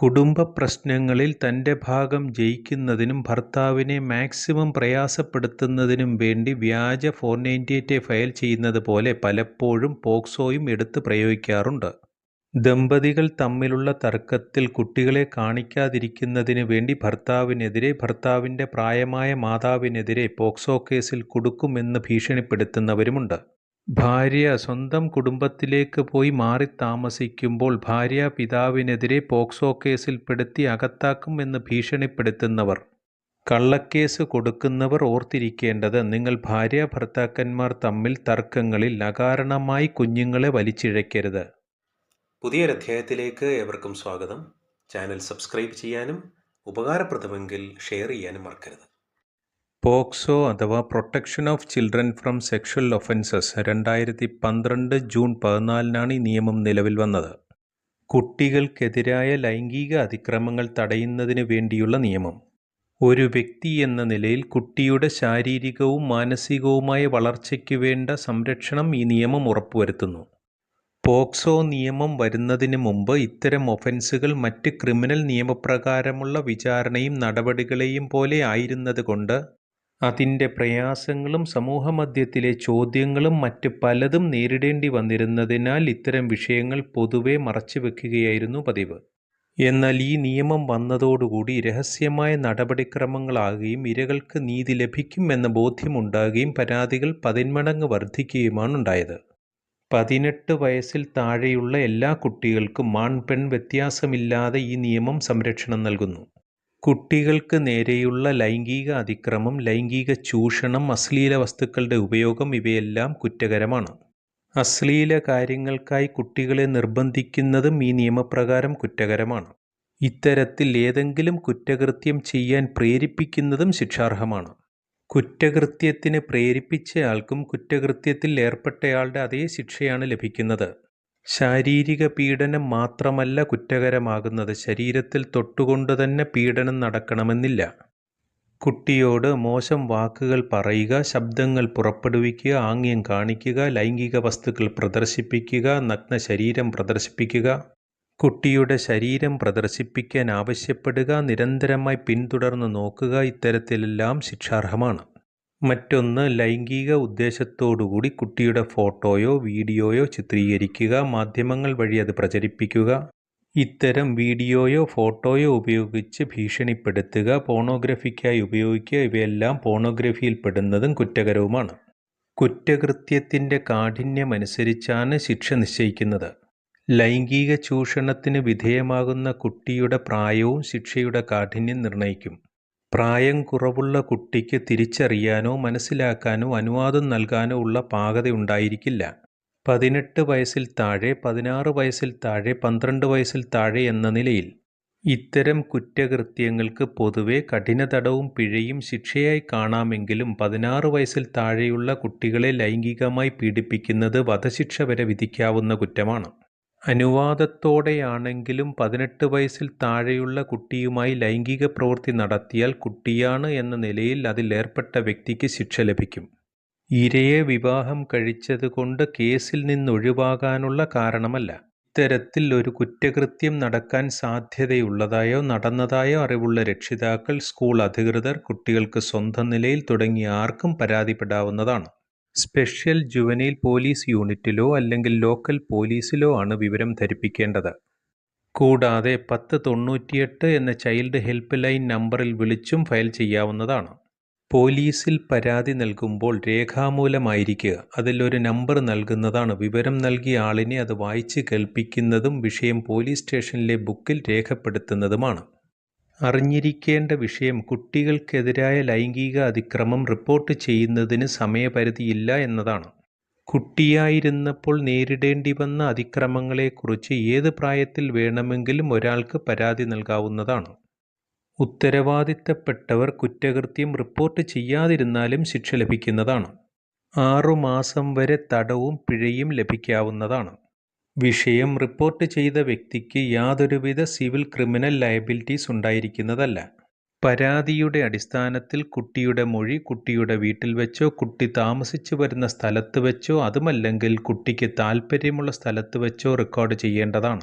കുടുംബ പ്രശ്നങ്ങളിൽ തന്റെ ഭാഗം ജയിക്കുന്നതിനും ഭർത്താവിനെ മാക്സിമം പ്രയാസപ്പെടുത്തുന്നതിനും വേണ്ടി വ്യാജ ഫോർ നയന്റി എയ്റ്റ് ഫയൽ ചെയ്യുന്നത് പോലെ പലപ്പോഴും പോക്സോയും എടുത്ത് പ്രയോഗിക്കാറുണ്ട്. ദമ്പതികൾ തമ്മിലുള്ള തർക്കത്തിൽ കുട്ടികളെ കാണിക്കാതിരിക്കുന്നതിന് വേണ്ടി ഭർത്താവിനെതിരെ ഭർത്താവിന്റെ പ്രായമായ മാതാവിനെതിരെ പോക്സോ കേസിൽ കൊടുക്കുമെന്ന് ഭീഷണിപ്പെടുത്തുന്നവരുമുണ്ട്. ഭാര്യ സ്വന്തം കുടുംബത്തിലേക്ക് പോയി മാറി താമസിക്കുമ്പോൾ ഭാര്യ പിതാവിനെതിരെ പോക്സോ കേസിൽപ്പെടുത്തി അകത്താക്കും എന്ന് ഭീഷണിപ്പെടുത്തുന്നവർ. കള്ളക്കേസ് കൊടുക്കുന്നവർ ഓർത്തിരിക്കേണ്ടത് നിങ്ങൾ ഭാര്യ ഭർത്താക്കന്മാർ തമ്മിൽ തർക്കങ്ങളിൽ അകാരണമായി കുഞ്ഞുങ്ങളെ വലിച്ചിഴയ്ക്കരുത്. പുതിയൊരധ്യായത്തിലേക്ക് ഏവർക്കും സ്വാഗതം. ചാനൽ സബ്സ്ക്രൈബ് ചെയ്യാനും ഉപകാരപ്രദമെങ്കിൽ ഷെയർ ചെയ്യാനും മറക്കരുത്. പോക്സോ അഥവാ protection of children from sexual offences രണ്ടായിരത്തി പന്ത്രണ്ട് ജൂൺ പതിനാലിനാണ് ഈ നിയമം നിലവിൽ വന്നത്. കുട്ടികൾക്കെതിരായ ലൈംഗിക അതിക്രമങ്ങൾ തടയുന്നതിന് വേണ്ടിയുള്ള നിയമം. ഒരു വ്യക്തി എന്ന നിലയിൽ കുട്ടിയുടെ ശാരീരികവും മാനസികവുമായ വളർച്ചയ്ക്ക് വേണ്ട സംരക്ഷണം ഈ നിയമം ഉറപ്പുവരുത്തുന്നു. പോക്സോ നിയമം വരുന്നതിന് മുമ്പ് ഇത്തരം ഒഫൻസുകൾ മറ്റ് ക്രിമിനൽ നിയമപ്രകാരമുള്ള വിചാരണയും നടപടികളെയും പോലെ ആയിരുന്നതുകൊണ്ട് അതിന്റെ പ്രയാസങ്ങളും സമൂഹമധ്യത്തിലെ ചോദ്യങ്ങളും മറ്റ് പലതും നേരിടേണ്ടി വന്നിരുന്നതിനാൽ ഇത്തരം വിഷയങ്ങൾ പൊതുവെ മറച്ചുവെക്കുകയായിരുന്നു പതിവ്. എന്നാൽ ഈ നിയമം വന്നതോടുകൂടി രഹസ്യമായ നടപടിക്രമങ്ങളാകുകയും ഇരകൾക്ക് നീതി ലഭിക്കും എന്ന ബോധ്യമുണ്ടാകുകയും പരാതികൾ പതിന്മടങ്ങ് വർദ്ധിക്കുകയുമാണ് ഉണ്ടായത്. പതിനെട്ട് വയസ്സിൽ താഴെയുള്ള എല്ലാ കുട്ടികൾക്കും ആൺ പെൺ വ്യത്യാസമില്ലാതെ ഈ നിയമം സംരക്ഷണം നൽകുന്നു. കുട്ടികൾക്ക് നേരെയുള്ള ലൈംഗിക അതിക്രമം ലൈംഗിക ചൂഷണം അശ്ലീല വസ്തുക്കളുടെ ഉപയോഗം ഇവയെല്ലാം കുറ്റകരമാണ്. അശ്ലീല കാര്യങ്ങൾക്കായി കുട്ടികളെ നിർബന്ധിക്കുന്നതും ഈ നിയമപ്രകാരം കുറ്റകരമാണ്. ഇത്തരത്തിൽ ഏതെങ്കിലും കുറ്റകൃത്യം ചെയ്യാൻ പ്രേരിപ്പിക്കുന്നതും ശിക്ഷാർഹമാണ്. കുറ്റകൃത്യത്തിന് പ്രേരിപ്പിച്ചയാൾക്കും കുറ്റകൃത്യത്തിൽ ഏർപ്പെട്ടയാളുടെ അതേ ശിക്ഷയാണ് ലഭിക്കുന്നത്. ശാരീരിക പീഡനം മാത്രമല്ല കുറ്റകരമാകുന്നത്. ശരീരത്തിൽ തൊട്ടുകൊണ്ട് തന്നെ പീഡനം നടക്കണമെന്നില്ല. കുട്ടിയോട് മോശം വാക്കുകൾ പറയുക ശബ്ദങ്ങൾ പുറപ്പെടുവിക്കുക ആംഗ്യം കാണിക്കുക ലൈംഗിക വസ്തുക്കൾ പ്രദർശിപ്പിക്കുക നഗ്ന ശരീരം പ്രദർശിപ്പിക്കുക. കുട്ടിയുടെ ശരീരം പ്രദർശിപ്പിക്കാൻ ആവശ്യപ്പെടുക നിരന്തരമായി പിന്തുടർന്ന് നോക്കുക ഇത്തരത്തിലെല്ലാം ശിക്ഷാർഹമാണ്. മറ്റൊന്ന് ലൈംഗിക ഉദ്ദേശത്തോടുകൂടി കുട്ടിയുടെ ഫോട്ടോയോ വീഡിയോയോ ചിത്രീകരിക്കുക മാധ്യമങ്ങൾ വഴി അത് പ്രചരിപ്പിക്കുക. ഇത്തരം വീഡിയോയോ ഫോട്ടോയോ ഉപയോഗിച്ച് ഭീഷണിപ്പെടുത്തുക പോണോഗ്രഫിക്കായി ഉപയോഗിക്കുക ഇവയെല്ലാം പോണോഗ്രഫിയിൽ പെടുന്നതും കുറ്റകരവുമാണ്. കുറ്റകൃത്യത്തിന്റെ കാഠിന്യമനുസരിച്ചാണ് ശിക്ഷ നിശ്ചയിക്കുന്നത്. ലൈംഗിക ചൂഷണത്തിന് വിധേയമാകുന്ന കുട്ടിയുടെ പ്രായവും ശിക്ഷയുടെ കാഠിന്യം നിർണയിക്കും. പ്രായം കുറവുള്ള കുട്ടിക്ക് തിരിച്ചറിയാനോ മനസ്സിലാക്കാനോ അനുവാദം നൽകാനോ ഉള്ള പാകതയുണ്ടായിരിക്കില്ല. പതിനെട്ട് വയസ്സിൽ താഴെ പതിനാറ് വയസ്സിൽ താഴെ പന്ത്രണ്ട് വയസ്സിൽ താഴെ എന്ന നിലയിൽ ഇത്തരം കുറ്റകൃത്യങ്ങൾക്ക് പൊതുവെ കഠിനതടവും പിഴയും ശിക്ഷയായി കാണാമെങ്കിലും പതിനാറ് വയസ്സിൽ താഴെയുള്ള കുട്ടികളെ ലൈംഗികമായി പീഡിപ്പിക്കുന്നത് വധശിക്ഷ വരെ വിധിക്കാവുന്ന കുറ്റമാണ്. അനുവാദത്തോടെയാണെങ്കിലും പതിനെട്ട് വയസ്സിൽ താഴെയുള്ള കുട്ടിയുമായി ലൈംഗിക പ്രവൃത്തി നടത്തിയാൽ കുട്ടിയാണ് എന്ന നിലയിൽ അതിലേർപ്പെട്ട വ്യക്തിക്ക് ശിക്ഷ ലഭിക്കും. ഇരയെ വിവാഹം കഴിച്ചതുകൊണ്ട് കേസിൽ നിന്നൊഴിവാകാനുള്ള കാരണമല്ല. ഇത്തരത്തിൽ ഒരു കുറ്റകൃത്യം നടക്കാൻ സാധ്യതയുള്ളതായോ നടന്നതായോ അറിവുള്ള രക്ഷിതാക്കൾ സ്കൂൾ അധികൃതർ കുട്ടികൾക്ക് സ്വന്തം നിലയിൽ തുടങ്ങിയ ആർക്കും പരാതിപ്പെടാവുന്നതാണ്. സ്പെഷ്യൽ ജുവനൈൽ പോലീസ് യൂണിറ്റിലോ അല്ലെങ്കിൽ ലോക്കൽ പോലീസിലോ ആണ് വിവരം ധരിപ്പിക്കേണ്ടത്. കൂടാതെ പത്ത് തൊണ്ണൂറ്റിയെട്ട് എന്ന ചൈൽഡ് ഹെൽപ്പ് ലൈൻ നമ്പറിൽ വിളിച്ചും ഫയൽ ചെയ്യാവുന്നതാണ്. പോലീസിൽ പരാതി നൽകുമ്പോൾ രേഖാമൂലമായിരിക്കുക. അതിലൊരു നമ്പർ നൽകുന്നതാണ്. വിവരം നൽകിയ ആളിനെ അത് വായിച്ച് കേൾപ്പിക്കുന്നതും വിഷയം പോലീസ് സ്റ്റേഷനിലെ ബുക്കിൽ രേഖപ്പെടുത്തുന്നതുമാണ്. അറിഞ്ഞിരിക്കേണ്ട വിഷയം കുട്ടികൾക്കെതിരായ ലൈംഗിക അതിക്രമം റിപ്പോർട്ട് ചെയ്യുന്നതിന് സമയപരിധിയില്ല എന്നതാണ്. കുട്ടിയായിരുന്നപ്പോൾ നേരിടേണ്ടി വന്ന അതിക്രമങ്ങളെക്കുറിച്ച് ഏത് പ്രായത്തിൽ വേണമെങ്കിലും ഒരാൾക്ക് പരാതി നൽകാവുന്നതാണ്. ഉത്തരവാദിത്തപ്പെട്ടവർ കുറ്റകൃത്യം റിപ്പോർട്ട് ചെയ്യാതിരുന്നാലും ശിക്ഷ ലഭിക്കുന്നതാണ്. ആറുമാസം വരെ തടവും പിഴയും ലഭിക്കാവുന്നതാണ്. വിഷയം റിപ്പോർട്ട് ചെയ്ത വ്യക്തിക്ക് യാതൊരുവിധ സിവിൽ ക്രിമിനൽ ലയബിലിറ്റീസ് ഉണ്ടായിരിക്കുന്നതല്ല. പരാതിയുടെ അടിസ്ഥാനത്തിൽ കുട്ടിയുടെ മൊഴി കുട്ടിയുടെ വീട്ടിൽ വെച്ചോ കുട്ടി താമസിച്ചു വരുന്ന സ്ഥലത്ത് വെച്ചോ അതുമല്ലെങ്കിൽ കുട്ടിക്ക് താൽപ്പര്യമുള്ള സ്ഥലത്ത് വെച്ചോ റെക്കോർഡ് ചെയ്യേണ്ടതാണ്.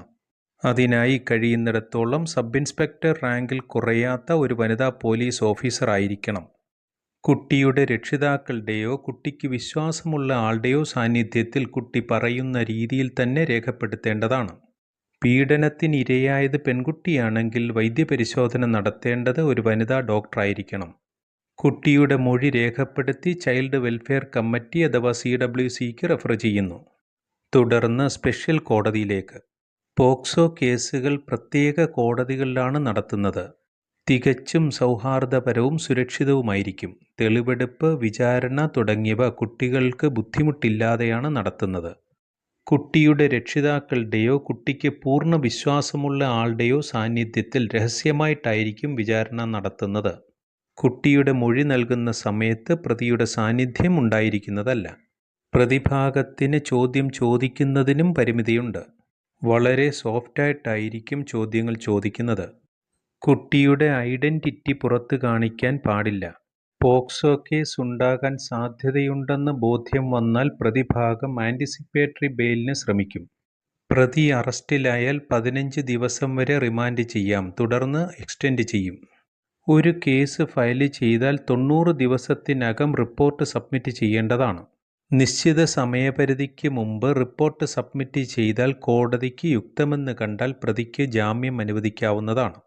അതിനായി കഴിയുന്നിടത്തോളം സബ് ഇൻസ്പെക്ടർ റാങ്കിൽ കുറയാത്ത ഒരു വനിതാ പോലീസ് ഓഫീസർ ആയിരിക്കണം. കുട്ടിയുടെ രക്ഷിതാക്കളുടെയോ കുട്ടിക്ക് വിശ്വാസമുള്ള ആളുടെയോ സാന്നിധ്യത്തിൽ കുട്ടി പറയുന്ന രീതിയിൽ തന്നെ രേഖപ്പെടുത്തേണ്ടതാണ്. പീഡനത്തിനിരയായത് പെൺകുട്ടിയാണെങ്കിൽ വൈദ്യപരിശോധന നടത്തേണ്ടത് ഒരു വനിതാ ഡോക്ടറായിരിക്കണം. കുട്ടിയുടെ മൊഴി രേഖപ്പെടുത്തി ചൈൽഡ് വെൽഫെയർ കമ്മിറ്റി അഥവാ സി ഡബ്ല്യു സിക്ക് റെഫർ ചെയ്യുന്നു. തുടർന്ന് സ്പെഷ്യൽ കോടതിയിലേക്ക്. പോക്സോ കേസുകൾ പ്രത്യേക കോടതികളിലാണ് നടത്തുന്നത്. തികച്ചും സൗഹാർദ്ദപരവും സുരക്ഷിതവുമായിരിക്കും. തെളിവെടുപ്പ് വിചാരണ തുടങ്ങിയവ കുട്ടികൾക്ക് ബുദ്ധിമുട്ടില്ലാതെയാണ് നടത്തുന്നത്. കുട്ടിയുടെ രക്ഷിതാക്കളുടെയോ കുട്ടിക്ക് പൂർണ വിശ്വാസമുള്ള ആളുടെയോ സാന്നിധ്യത്തിൽ രഹസ്യമായിട്ടായിരിക്കും വിചാരണ നടത്തുന്നത്. കുട്ടിയുടെ മൊഴി നൽകുന്ന സമയത്ത് പ്രതിയുടെ സാന്നിധ്യം ഉണ്ടായിരിക്കുന്നതല്ല. പ്രതിഭാഗത്തിന് ചോദ്യം ചോദിക്കുന്നതിനും പരിമിതിയുണ്ട്. വളരെ സോഫ്റ്റായിട്ടായിരിക്കും ചോദ്യങ്ങൾ ചോദിക്കുന്നത്. കുട്ടിയുടെ ഐഡന്റിറ്റി പുറത്ത് കാണിക്കാൻ പാടില്ല. പോക്സോ കേസ് ഉണ്ടാകാൻ സാധ്യതയുണ്ടെന്ന് ബോധ്യം വന്നാൽ പ്രതിഭാഗം ആന്റിസിപ്പേറ്ററി ബെയിലിന് ശ്രമിക്കും. പ്രതി അറസ്റ്റിലായാൽ പതിനഞ്ച് ദിവസം വരെ റിമാൻഡ് ചെയ്യാം. തുടർന്ന് എക്സ്റ്റെൻഡ് ചെയ്യും. ഒരു കേസ് ഫയൽ ചെയ്താൽ തൊണ്ണൂറ് ദിവസത്തിനകം റിപ്പോർട്ട് സബ്മിറ്റ് ചെയ്യേണ്ടതാണ്. നിശ്ചിത സമയപരിധിക്ക് മുമ്പ് റിപ്പോർട്ട് സബ്മിറ്റ് ചെയ്താൽ കോടതിക്ക് യുക്തമെന്ന് കണ്ടാൽ പ്രതിക്ക് ജാമ്യം അനുവദിക്കാവുന്നതാണ്.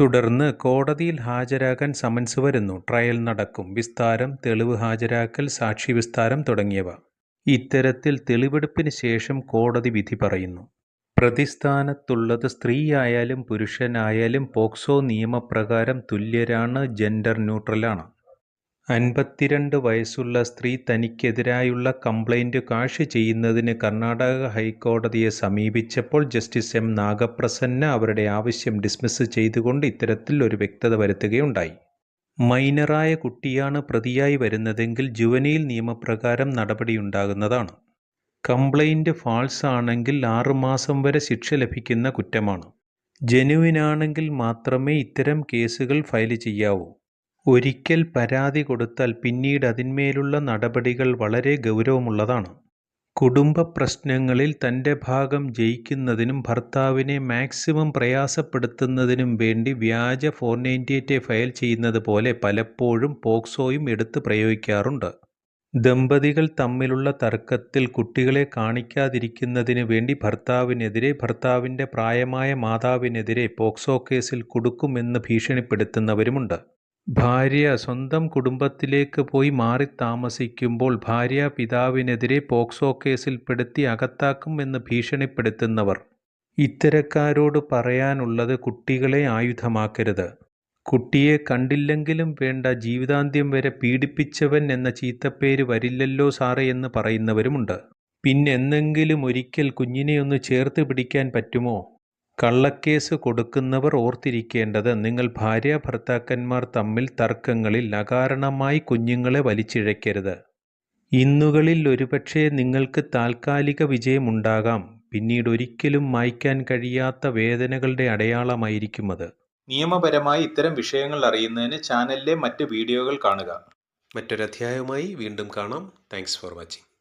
തുടർന്ന് കോടതിയിൽ ഹാജരാകാൻ സമൻസ് വരുന്നു. ട്രയൽ നടക്കും. വിസ്താരം തെളിവ് ഹാജരാക്കൽ സാക്ഷി വിസ്താരം തുടങ്ങിയവ. ഇത്തരത്തിൽ തെളിവെടുപ്പിന് ശേഷം കോടതി വിധി പറയുന്നു. പ്രതിസ്ഥാനത്തുള്ളത് സ്ത്രീയായാലും പുരുഷനായാലും പോക്സോ നിയമപ്രകാരം തുല്യരാണ് ജെൻഡർ ന്യൂട്രലാണ്. അൻപത്തിരണ്ട് വയസ്സുള്ള സ്ത്രീ തനിക്കെതിരായുള്ള കംപ്ലൈന്റ് കാഷ് ചെയ്യുന്നതിന് കർണാടക ഹൈക്കോടതിയെ സമീപിച്ചപ്പോൾ ജസ്റ്റിസ് എം നാഗപ്രസന്ന അവരുടെ ആവശ്യം ഡിസ്മിസ് ചെയ്തുകൊണ്ട് ഇത്തരത്തിൽ ഒരു വ്യക്തത വരുത്തുകയുണ്ടായി. മൈനറായ കുട്ടിയാണ് പ്രതിയായി വരുന്നതെങ്കിൽ ജുവനയിൽ നിയമപ്രകാരം നടപടിയുണ്ടാകുന്നതാണ്. കംപ്ലൈന്റ് ഫാൾസ് ആണെങ്കിൽ ആറുമാസം വരെ ശിക്ഷ ലഭിക്കുന്ന കുറ്റമാണ്. ജനുവിനാണെങ്കിൽ മാത്രമേ ഇത്തരം കേസുകൾ ഫയൽ ചെയ്യാവൂ. ഒരിക്കൽ പരാതി കൊടുത്താൽ പിന്നീട് അതിന്മേലുള്ള നടപടികൾ വളരെ ഗൗരവമുള്ളതാണ്. കുടുംബ പ്രശ്നങ്ങളിൽ തന്റെ ഭാഗം ജയിക്കുന്നതിനും ഭർത്താവിനെ മാക്സിമം പ്രയാസപ്പെടുത്തുന്നതിനും വേണ്ടി വ്യാജ ഫോർ നയന്റി എയ്റ്റ് ഫയൽ ചെയ്യുന്നത് പോലെ പലപ്പോഴും പോക്സോയും എടുത്ത് പ്രയോഗിക്കാറുണ്ട്. ദമ്പതികൾ തമ്മിലുള്ള തർക്കത്തിൽ കുട്ടികളെ കാണിക്കാതിരിക്കുന്നതിന് വേണ്ടി ഭർത്താവിനെതിരെ ഭർത്താവിന്റെ പ്രായമായ മാതാവിനെതിരെ പോക്സോ കേസിൽ കൊടുക്കുമെന്ന് ഭീഷണിപ്പെടുത്തുന്നവരുമുണ്ട്. ഭാര്യ സ്വന്തം കുടുംബത്തിലേക്ക് പോയി മാറി താമസിക്കുമ്പോൾ ഭാര്യ പിതാവിനെതിരെ പോക്സോ കേസിൽപ്പെടുത്തി അകത്താക്കും എന്ന് ഭീഷണിപ്പെടുത്തുന്നവർ. ഇത്തരക്കാരോട് പറയാനുള്ളത് കുട്ടികളെ ആയുധമാക്കരുത്. കുട്ടിയെ കണ്ടില്ലെങ്കിലും വേണ്ട ജീവിതാന്ത്യം വരെ പീഡിപ്പിച്ചവൻ എന്ന ചീത്തപ്പേര് വരില്ലല്ലോ സാറേ എന്ന് പറയുന്നവരുമുണ്ട്. പിന്നെന്തെങ്കിലും ഒരിക്കൽ കുഞ്ഞിനെ ഒന്ന് ചേർത്ത് പിടിക്കാൻ പറ്റുമോ? കള്ളക്കേസ് കൊടുക്കുന്നവർ ഓർത്തിരിക്കേണ്ടത് നിങ്ങൾ ഭാര്യ ഭർത്താക്കന്മാർ തമ്മിൽ തർക്കങ്ങളിൽ അകാരണമായി കുഞ്ഞുങ്ങളെ വലിച്ചിഴയ്ക്കരുത്. ഇന്നുകളിൽ ഒരുപക്ഷെ നിങ്ങൾക്ക് താൽക്കാലിക വിജയമുണ്ടാകാം. പിന്നീട് ഒരിക്കലും മായ്ക്കാൻ കഴിയാത്ത വേദനകളുടെ അടയാളമായിരിക്കും അത്. നിയമപരമായി ഇത്തരം വിഷയങ്ങൾ അറിയുന്നതിന് ചാനലിലെ മറ്റ് വീഡിയോകൾ കാണുക. മറ്റൊരധ്യായവുമായി വീണ്ടും കാണാം. Thanks for watching.